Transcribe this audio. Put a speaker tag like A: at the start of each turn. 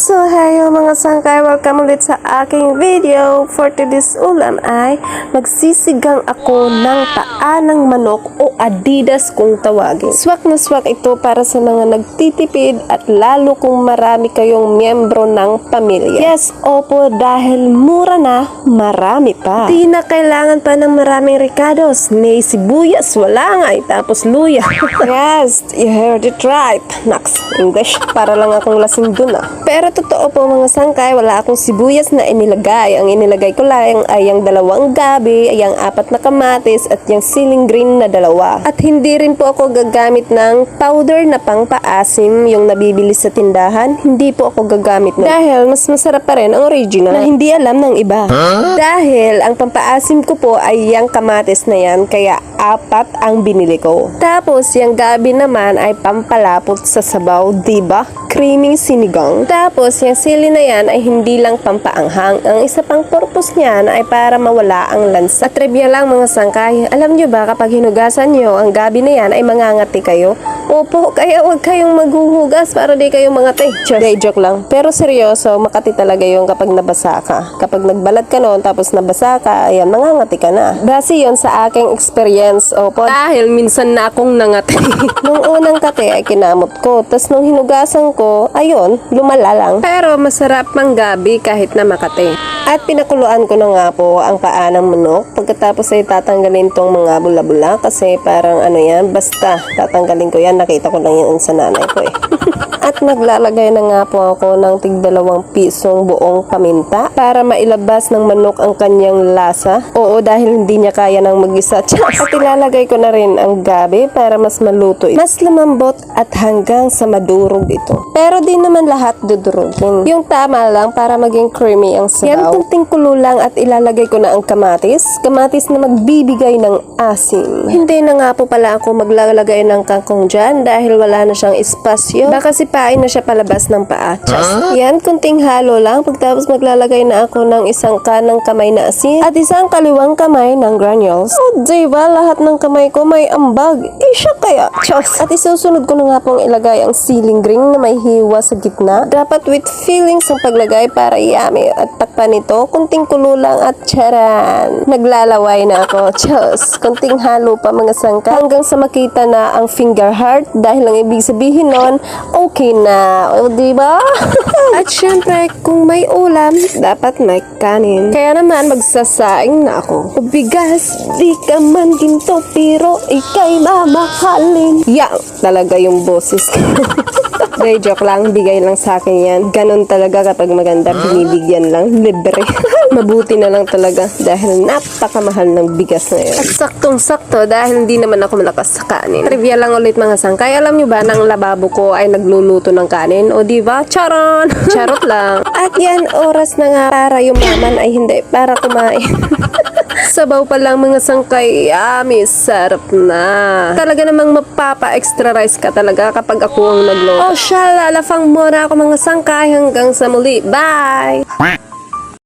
A: So, hello mga sangkay, welcome ulit sa aking video. For today's ulam ay magsisigang ako ng paa manok o adidas kung tawagin. Swak na swak ito para sa mga nagtitipid at lalo kung marami kayong miyembro ng pamilya. Yes, opo, dahil mura na, marami pa. Di na kailangan pa ng maraming ricados. May sibuyas, wala nga eh, tapos luya. yes, you heard it right. Nax, English, para lang akong lasing dun ah. Pero totoo po mga sangkay, wala akong sibuyas na inilagay. Ang inilagay ko lang ay ang dalawang gabi, ay ang apat na kamatis at yung ceiling green na dalawa. At hindi rin po ako gagamit ng powder na pangpaasim yung nabibili sa tindahan. Hindi po ako gagamit na. Dahil mas masarap pa rin ang original na hindi alam ng iba. Dahil ang pampaasim ko po ay yung kamatis na yan, kaya apat ang binili ko. Tapos yung gabi naman ay pampalapot sa sabaw, di ba? Creaming sinigang. Tapos yung sili na yan ay hindi lang pampaanghang. Ang isa pang purpose niyan ay para mawala ang lansa. At trivia lang mga sangkay, alam nyo ba kapag hinugasan nyo ang gabi na yan ay mangangati kayo? Opo, kaya huwag kayong maghuhugas para di kayo mangati. Joke, joke lang. Pero seryoso, makati talaga yung kapag nabasa ka. Kapag nagbalat ka noon tapos nabasa ka, ayan, mangangati ka na. Base yon sa aking experience, opo. Dahil minsan na akong nangati. nung unang kate ay kinamot ko. Tapos nung hinugasan ko, ayun, lumala lang. Pero masarap mang gabi kahit na makate. At pinakuluan ko na nga po ang paa ng manok. Pagkatapos ay tatanggalin tong mga bula-bula kasi parang ano yan, basta tatanggalin ko yan. Nakita ko lang yan sa nanay ko eh. At naglalagay na nga po ako ng tig dalawang pisong buong paminta para mailabas ng manok ang kanyang lasa. Oo, dahil hindi niya kaya ng mag-isa. At ilalagay ko na rin ang gabi para mas maluto ito. Mas lumambot at hanggang sa madurog ito. Pero di naman lahat dudurugin. Yung tama lang para maging creamy ang sabaw. Yan kunting kulo lang at ilalagay ko na ang kamatis. Kamatis na magbibigay ng asim. Hindi na nga po pala ako maglalagay ng kangkong dyan dahil wala na siyang espasyo. Baka sipain na siya palabas ng paa. Just. Yan, kunting halo lang. Pagtapos maglalagay na ako ng isang kanang kamay na asin at isang kaliwang kamay ng granules. Oh, diba? Lahat ng kamay ko may ambag. Eh, siya kaya. Diyos. At isusunod ko na nga pong ilagay ang ceiling ring na may hiwa sa gitna. Dapat with feelings ang paglagay para yummy. At takpan nito, kunting kulo lang at charan. Naglalaway na ako. Diyos. Kunting halo pa mga sangka. Hanggang sa makita na ang finger heart dahil ang ibig sabihin nun, okay na. O, diba? At syempre, kung may ulam, dapat may kanin. Kaya naman, magsasaing na ako. O bigas, di ka man ginto, pero ikay mamahalin. Yang talaga yung boses ko. Day, joke lang. Bigay lang sa akin yan. Ganon talaga kapag maganda, binibigyan lang. Libre. Mabuti na lang talaga dahil napakamahal ng bigas na yun. At saktong-sakto dahil hindi naman ako malakas sa kanin. Trivia lang ulit mga sangkay. Alam nyo ba na ang lababo ko ay nagluluto ng kanin? O diba? Charon! Charot lang. At yan, oras na nga para yumaman ay hindi para kumain. Sabaw pa lang mga sangkay, yummy, sarap na. Talaga namang mapapa-extra rice ka talaga kapag ako ang nagluto. Oh, siya, lalafang muna ako mga sangkay hanggang sa muli. Bye!